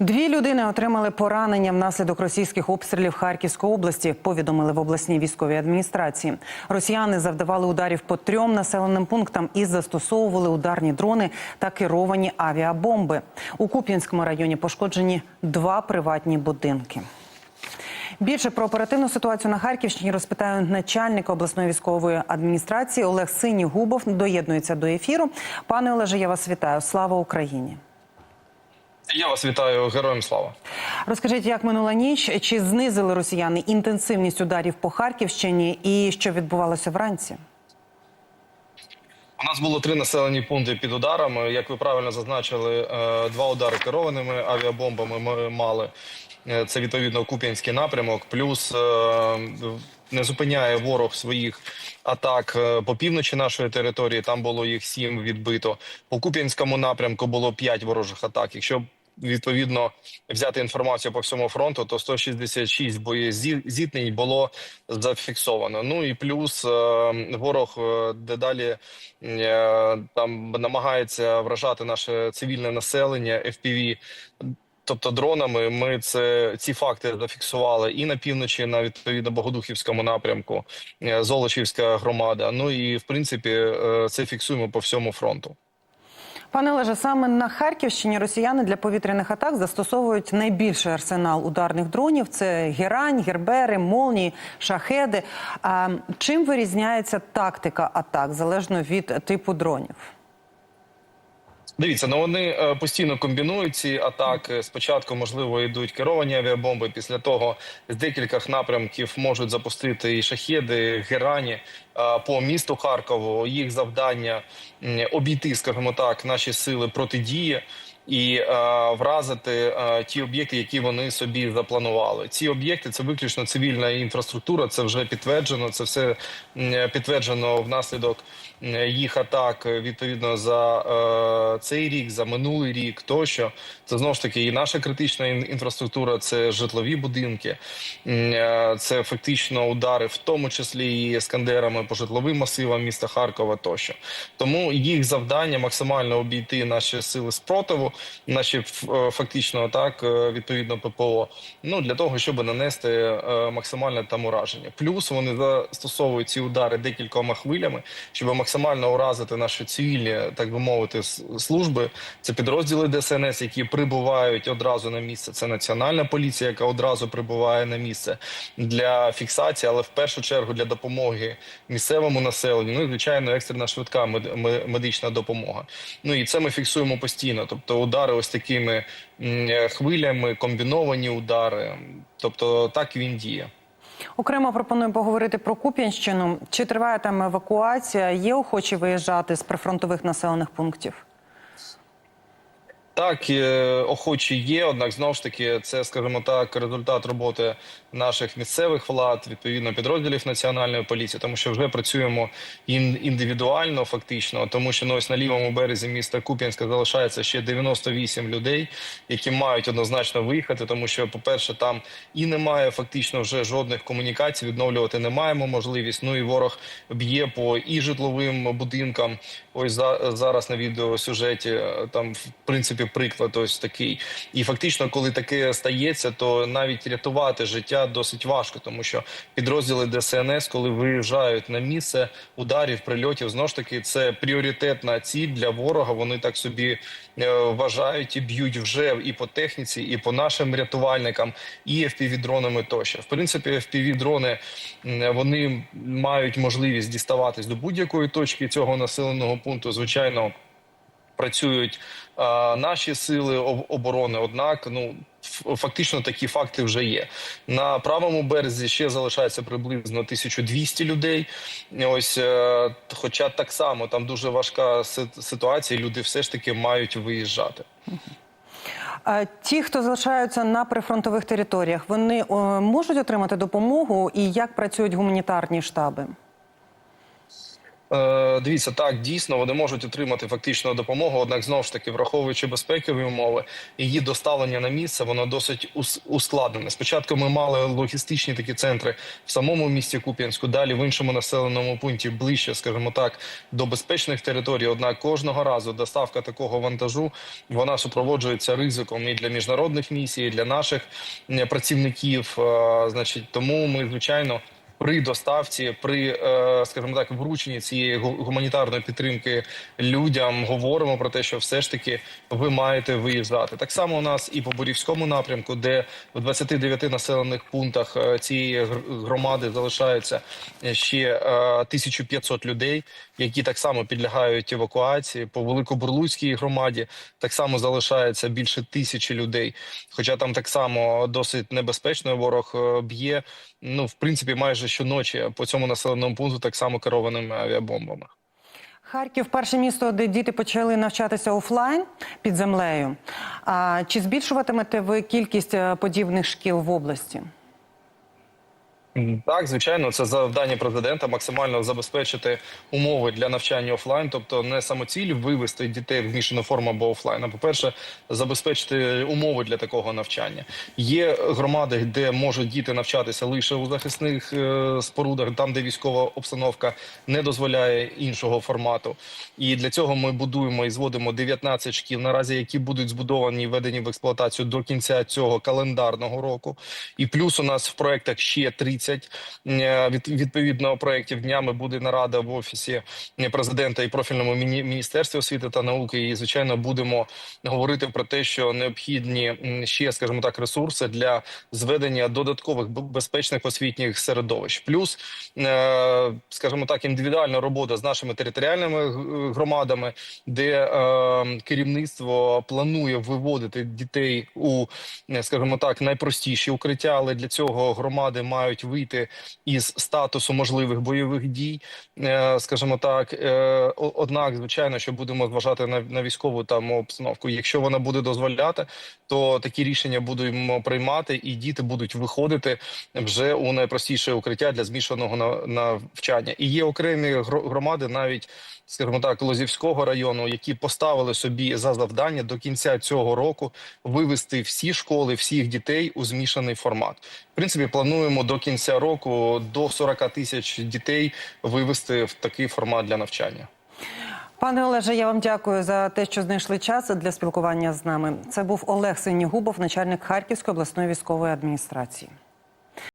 Дві людини отримали поранення внаслідок російських обстрілів Харківської області. Повідомили в обласній військовій адміністрації. Росіяни завдавали ударів по трьом населеним пунктам і застосовували ударні дрони та керовані авіабомби. У Куп'янському районі пошкоджені два приватні будинки. Більше про оперативну ситуацію на Харківщині розпитаю начальника обласної військової адміністрації Олег Синігубов. Доєднується до ефіру. Пане Олеже, я вас вітаю. Слава Україні. Я вас вітаю, героям слава. Розкажіть, як минула ніч? Чи знизили росіяни інтенсивність ударів по Харківщині і що відбувалося вранці? У нас було три населені пункти під ударами. Як ви правильно зазначили, е, два удари керованими авіабомбами ми мали. Е, Це відповідно Куп'янський напрямок. Плюс е, не зупиняє ворог своїх атак по півночі нашої території. Там було їх сім відбито. По Куп'янському напрямку було п'ять ворожих атак. Якщо відповідно взяти інформацію по всьому фронту, то 166 боєзіткнень було зафіксовано. Ну і плюс е, ворог е, дедалі е, там намагається вражати наше цивільне населення FPV, Тобто дронами ми це ці факти зафіксували і на півночі, на відповідно Богодухівському напрямку, Золочівська громада. Ну і в принципі це фіксуємо по всьому фронту. Пане Леже, саме на Харківщині росіяни для повітряних атак застосовують найбільший арсенал ударних дронів: це герань, гербери, молнії, шахеди. А чим вирізняється тактика атак залежно від типу дронів? Дивіться, ну вони е, постійно комбінують ці атаки. Спочатку, можливо, йдуть керовані авіабомби. Після того з декількох напрямків можуть запустити і шахеди, герані е, по місту Харкову. Їх завдання обійти, скажімо так, наші сили протидії. І е, вразити е, ті об'єкти, які вони собі запланували. Ці об'єкти це виключно цивільна інфраструктура. Це вже підтверджено. Це все підтверджено внаслідок їх атак відповідно за е, цей рік, за минулий рік. Тощо це знову ж таки і наша критична інфраструктура, це житлові будинки, е, це фактично удари, в тому числі і ескандерами по житловим масивам міста Харкова. Тощо тому їх завдання максимально обійти наші сили спротиву, наші е, фактично так е, відповідно ППО. Ну для того, щоб нанести е, максимальне там ураження. Плюс вони застосовують ці удари декількома хвилями, щоб максимально уразити наші цивільні, так би мовити, служби. Це підрозділи ДСНС, які прибувають одразу на місце. Це національна поліція, яка одразу прибуває на місце для фіксації, але в першу чергу для допомоги місцевому населенню. Ну і звичайно, екстрена швидка медична допомога. Ну і це ми фіксуємо постійно. Тобто, удари ось такими е, хвилями, комбіновані удари. Тобто так він діє. Окремо пропоную поговорити про Куп'янщину. Чи триває там евакуація? Є охочі виїжджати з прифронтових населених пунктів? Так, е, охочі є, однак знову ж таки, це, скажімо так, результат роботи наших місцевих влад, відповідно підрозділів національної поліції, тому що вже працюємо індивідуально, фактично, тому що ну, ось на лівому березі міста Куп'янська залишається ще 98 людей, які мають однозначно виїхати, тому що, по-перше, там і немає фактично вже жодних комунікацій, відновлювати не маємо можливість. Ну і ворог б'є по і житловим будинкам. Ось за, зараз на відеосюжеті е, там в принципі приклад ось такий. І фактично, коли таке стається, то навіть рятувати життя досить важко, тому що підрозділи ДСНС, коли виїжджають на місце ударів, прильотів, знову ж таки, це пріоритетна ціль для ворога. Вони так собі е, вважають і б'ють вже і по техніці, і по нашим рятувальникам, і FPV-дронами тощо. В принципі, FPV-дрони вони мають можливість діставатись до будь-якої точки цього населеного пункту. Звичайно, працюють а, наші сили оборони. Однак, ну фактично такі факти вже є. На правому березі ще залишається приблизно 1200 людей. Ось, е, хоча так само там дуже важка ситуація. Люди все ж таки мають виїжджати. Ті, хто залишаються на прифронтових територіях, вони можуть отримати допомогу і як працюють гуманітарні штаби? Е, Дивіться, так дійсно вони можуть отримати фактично допомогу. Однак, знову ж таки, враховуючи безпекові умови, її доставлення на місце воно досить ус- ускладнене. Спочатку ми мали логістичні такі центри в самому місті Куп'янську, далі в іншому населеному пункті ближче, скажімо так, до безпечних територій. Однак кожного разу доставка такого вантажу вона супроводжується ризиком і для міжнародних місій, і для наших працівників. Е, Значить, тому ми звичайно. При доставці, при е, скажімо так, врученні цієї гуманітарної підтримки людям говоримо про те, що все ж таки ви маєте виїжджати. Так само у нас і по Борівському напрямку, де в 29 населених пунктах е, цієї гр- громади залишається ще е, 1500 людей, які так само підлягають евакуації. По Великобурлуцькій громаді так само залишається більше тисячі людей. Хоча там так само досить небезпечно ворог е, б'є. Ну, в принципі, майже щоночі по цьому населеному пункту так само керованими авіабомбами. Харків перше місто, де діти почали навчатися офлайн під землею. А чи збільшуватимете ви кількість е, подібних шкіл в області? Так, звичайно, це завдання президента максимально забезпечити умови для навчання офлайн, тобто не самоціль вивести дітей в змішану форму або офлайн. А по-перше, забезпечити умови для такого навчання. Є громади, де можуть діти навчатися лише у захисних е, спорудах, там де військова обстановка не дозволяє іншого формату. І для цього ми будуємо і зводимо 19 шкіл, наразі які будуть збудовані і введені в експлуатацію до кінця цього календарного року. І плюс у нас в проектах ще 30. Е, Від, відповідно проєктів днями буде нарада в офісі президента і профільному міні, міністерстві освіти та науки. І звичайно будемо говорити про те, що необхідні ще, скажімо так, ресурси для зведення додаткових безпечних освітніх середовищ. Плюс, е, скажімо так, індивідуальна робота з нашими територіальними громадами, де е, керівництво планує виводити дітей у, скажімо так, найпростіші укриття, але для цього громади мають вийти із статусу можливих бойових дій, е, скажімо так. Е, Однак, звичайно, що будемо зважати на, на військову там обстановку. Якщо вона буде дозволяти, то такі рішення будемо приймати, і діти будуть виходити вже у найпростіше укриття для змішаного на- навчання. І є окремі гро- громади, навіть скажімо так, Лозівського району, які поставили собі за завдання до кінця цього року вивести всі школи, всіх дітей у змішаний формат. В принципі, плануємо до кінця року до 40 тисяч дітей вивести в такий формат для навчання. Пане Олеже, я вам дякую за те, що знайшли час для спілкування з нами. Це був Олег Синігубов, начальник Харківської обласної військової адміністрації.